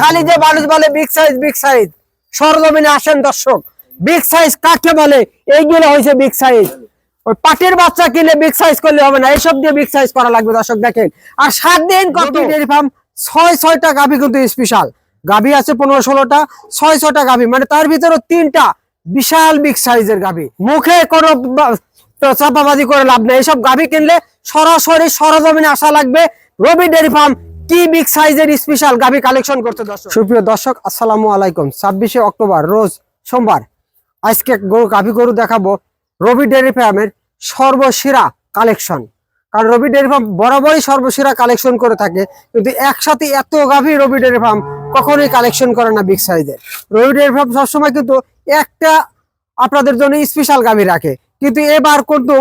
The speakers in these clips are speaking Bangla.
খালি যে মানুষ বলে বিগ সাইজ বিগ সাইজ সরজমিনে আসেন দর্শক। বিগ সাইজ কাকে বলে? এইগুলো হয়েছে বিগ সাইজ ওই পাটির বাচ্চা কিনে বিগ সাইজ করলে হবে না। এইসব দিয়ে বিগ সাইজ করা লাগবে দর্শক দেখেন। আর সাত দিন কত ডেয়ারি ফার্ম ছয় ছয়টা গাভি কিন্তু স্পেশাল গাভি আছে পনেরো ষোলোটা ছয় ছয়টা গাভি। মানে তার ভিতরে তিনটা বিশাল বিগ সাইজের গাভি। মুখে কোনো চাপাবাজি করে লাভ নেই। এইসব গাভি কিনলে সরাসরি সরজমিনে আসা লাগবে। রবি ডেয়ারি ফার্ম কি বিগ সাইজের স্পেশাল গাভি কালেকশন করতে সুপ্রিয় দর্শক, আসসালামু আলাইকুম। ছাব্বিশে অক্টোবর, রোজ সোমবার। আজকে গরু, গাভি গরু রবি ফার্মের কালেকশন কারণ রবি ফার্ম বরাবরই সর্বসেরা কালেকশন করে থাকে, কিন্তু একসাথে এত গাভী রবি ডেয়ারি ফার্ম কখনোই কালেকশন করে না বিগ সাইজের রবি ডেয়ারি ফার্ম সবসময় কিন্তু একটা আপনাদের জন্য স্পেশাল গাভি রাখে, কিন্তু এবার কিন্তু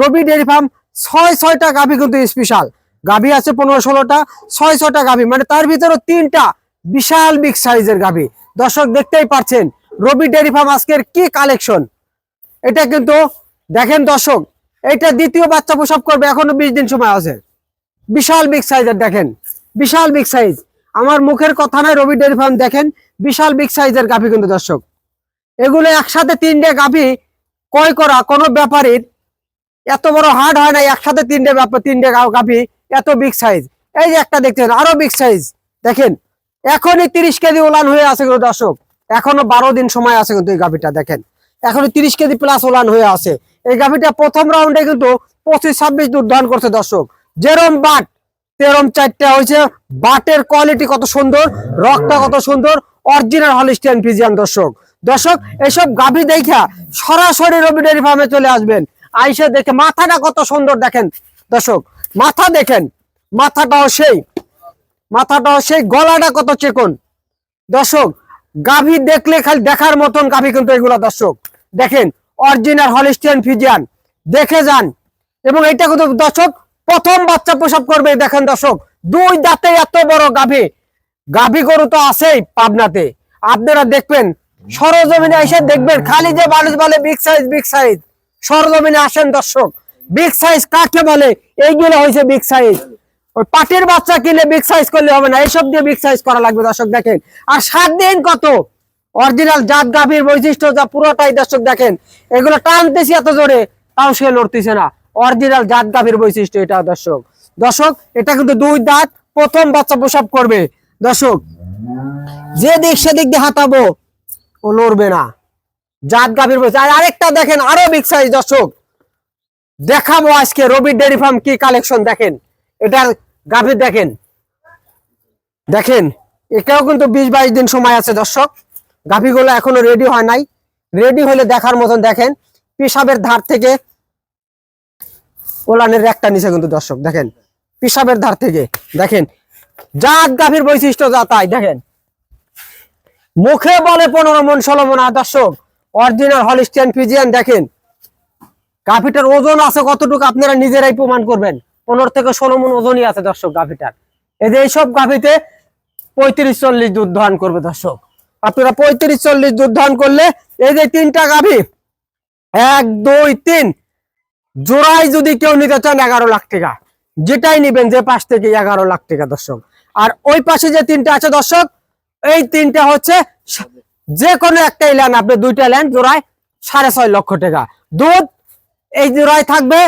রবি ডেয়ারি ফার্ম ছয়, ছয়টা গাভী কিন্তু স্পেশাল গাভি আছে পনেরো ষোলোটা, ছয় ছয়টা গাভি মানে তার ভিতরে তিনটা বিশাল বিগ সাইজের গাভি। দর্শক দেখতেই পাচ্ছেন, রবি ডেয়ারি ফার্ম আজকের কি কালেকশন এটা কিন্তু দেখেন দর্শক এটা দ্বিতীয় বাচ্চা প্রসব করবে, এখনও বিশ দিন সময় আছে। বিশাল বিগ সাইজের দেখেন, বিশাল বিগ সাইজ আমার মুখের কথা নয়, রবি ডেয়ারি ফার্ম দেখেন, বিশাল বিগ সাইজের গাভি কিন্তু দর্শক। এগুলো একসাথে তিনটে গাভি, ক্রয় করা কোনো ব্যাপারীর এত বড় হার্ড হয় না, একসাথে তিনটে তিনটে গাভি এত বিগ সাইজ এই যে একটা দেখছেন, আরও বিগ সাইজ দেখেন, এখনই তিরিশ কেজি ওলান হয়ে আছে কিন্তু দর্শক, এখনও বারো দিন সময় আছে কিন্তু এই গাভিটা, দেখেন। এখনও তিরিশ কেজি প্লাস ওলান হয়ে আছে। এই গাভিটা প্রথম রাউন্ডে কিন্তু পঁচিশ, ছাব্বিশ দুধ করছে দর্শক। যেরম বাট, তেরম চারটা হয়েছে। বাটের কোয়ালিটি কত সুন্দর রকটা কত সুন্দর অরিজিনাল হলিস্টিয়ান ফিজিয়ান দর্শক। দর্শক, এসব গাভি দেখা সরাসরি রবি ফার্মে চলে আসবেন। আইসে দেখে মাথাটা কত সুন্দর দেখেন। দর্শক মাথা দেখেন, মাথাটাও সেই মাথাটাও সেই, গলাটা কত চেকন। দর্শক, গাভী দেখলে খালি দেখার মতন গাভী কিন্তু এগুলো, দর্শক। দেখেন অরিজিনাল হলিস্টিয়ান ফিজিয়ান দেখে যান। এবং এটা কিন্তু, দর্শক, প্রথম বাচ্চা প্রসব করবে, দেখেন দর্শক, দুই দাঁতে এত বড় গাভী। গাভী গরু তো আছেই পাবনাতে। আপনারা দেখবেন, সরজমিনে এসে দেখবেন, খালি যে মানুষ বলে বিগ সাইজ বিগ সাইজ সরজমিনে আসেন দর্শক। বিগ সাইজ কাকে বলে? এইগুলো হয়েছে বিগ সাইজ ওই পাটির বাচ্চা কিনে বিগ সাইজ করলে হবে না। এইসব দিয়ে বিগ সাইজ করা লাগবে দর্শক দেখেন। আর সাত দিন কত? অরিজিনাল জাত গাভীর বৈশিষ্ট্য যা পুরোটাই দর্শক দেখেন। এগুলো টানতেছি এত জোরে, তাও সে লড়তেছে না। অরিজিনাল জাত গাভীর বৈশিষ্ট্য এটা দর্শক। দর্শক, এটা কিন্তু দুই দাঁত, প্রথম বাচ্চা প্রসব করবে। দর্শক যে দিক সেদিক দিয়ে হাতাবো ও লড়বে না। জাত গাভীর বৈশিষ্ট্য। আর আরেকটা দেখেন, আরও বিগ সাইজ দর্শক। দেখাবো আজকে রবি ডেরি ফার্ম কি কালেকশন দেখেন। এটার গাভীর দেখেন। দেখেন, এটাও কিন্তু বিশ বাইশ দিন সময় আছে দর্শক। গাভীগুলো এখনও রেডি হয় নাই। রেডি হলে দেখার মতন দেখেন, পিসাবের ধার থেকে ওলানের একটা নিচে কিন্তু দর্শক, দেখেন, পিসাবের ধার থেকে, দেখেন, জাত গাভীর বৈশিষ্ট্য যা তাই, দেখেন। মুখে বলে পনেরো মন, ষোলো মন দর্শক অরিজিনাল হলিস্টিয়ান ফিজিয়ান দেখেন গাভিটার ওজন আছে কতটুকু আপনারা নিজেরাই প্রমাণ করবেন। পনেরো থেকে ষোলো মন ওজনই আছে দর্শক গাভিটার এই যে এইসব গাভিতে পঁয়ত্রিশ চল্লিশ দুধ ধান করবে দর্শক। আপনারা পঁয়ত্রিশ চল্লিশ দুধ ধান করলে এই যে তিনটা গাভি এক, দুই, তিন জোড়াই যদি কেউ নিতে চান এগারো লাখ টাকা। যেটাই নিবেন যে পাশ থেকে এগারো লাখ টাকা দর্শক। আর ওই পাশে যে তিনটা আছে দর্শক, এই তিনটা হচ্ছে যে কোনো একটাই লেন আপনি দুইটা লেন জোড়ায় সাড়ে ছয় লক্ষ টাকা। দুধ এই জোড়ায় থাকবে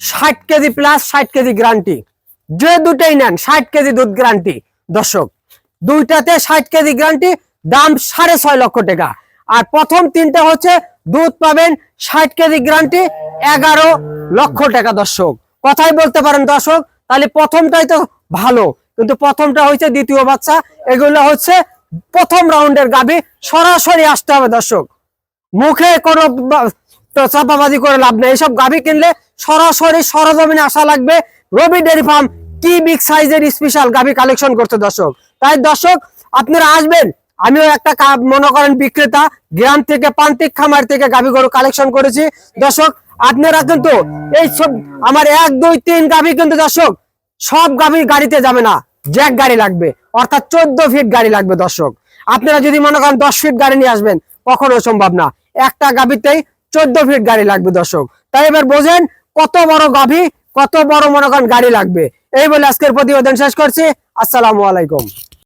ষাট কেজি প্লাস ষাট কেজি গ্যারান্টি যে দুটাই নেন, ষাট কেজি দুধ গ্যারান্টি দর্শক, দুইটাতে ষাট কেজি গ্যারান্টি দাম সাড়ে ছয় লক্ষ টাকা। আর প্রথম তিনটা হচ্ছে দুধ পাবেন ষাট কেজি গ্যারান্টি এগারো লক্ষ টাকা। দর্শক, কথাই বলতে পারেন দর্শক, তাহলে প্রথমটাই তো ভালো। কিন্তু প্রথমটা হচ্ছে দ্বিতীয় বাচ্চা, এগুলো হচ্ছে প্রথম রাউন্ডের গাবি সরাসরি আসতে হবে দর্শক। মুখে কোনো তো চাপাবাজি করে লাভ নেই। এইসব গাভি কিনলে সরাসরি সরজমিনে আসা লাগবে। রবি ডেয়ারি ফার্ম কি বিগ সাইজের স্পেশাল গাভি কালেকশন করতে দর্শক। তাই দর্শক, আপনারা আসবেন, আমিও একটা মনে করেন বিক্রেতা, গ্রাম থেকে প্রান্তিক খামার থেকে গাভি গরু কালেকশন করেছি। দর্শক, আপনারা কিন্তু এই সব আমার এক, দুই, তিন গাভি কিন্তু দর্শক, সব গাভি গাড়িতে যাবে না। জ্যাক গাড়ি লাগবে, অর্থাৎ চোদ্দ ফিট গাড়ি লাগবে দর্শক। আপনারা যদি মনে করেন দশ ফিট গাড়ি নিয়ে আসবেন, কখনো সম্ভব না। একটা গাভিতেই চোদ্দ ফিট গাড়ি লাগবে দর্শক। তাই এবার বোঝেন কত বড় গাভি, কত বড় মনে গাড়ি লাগবে। এই বলে আজকের প্রতিবেদন শেষ করছি। আসসালামু আলাইকুম।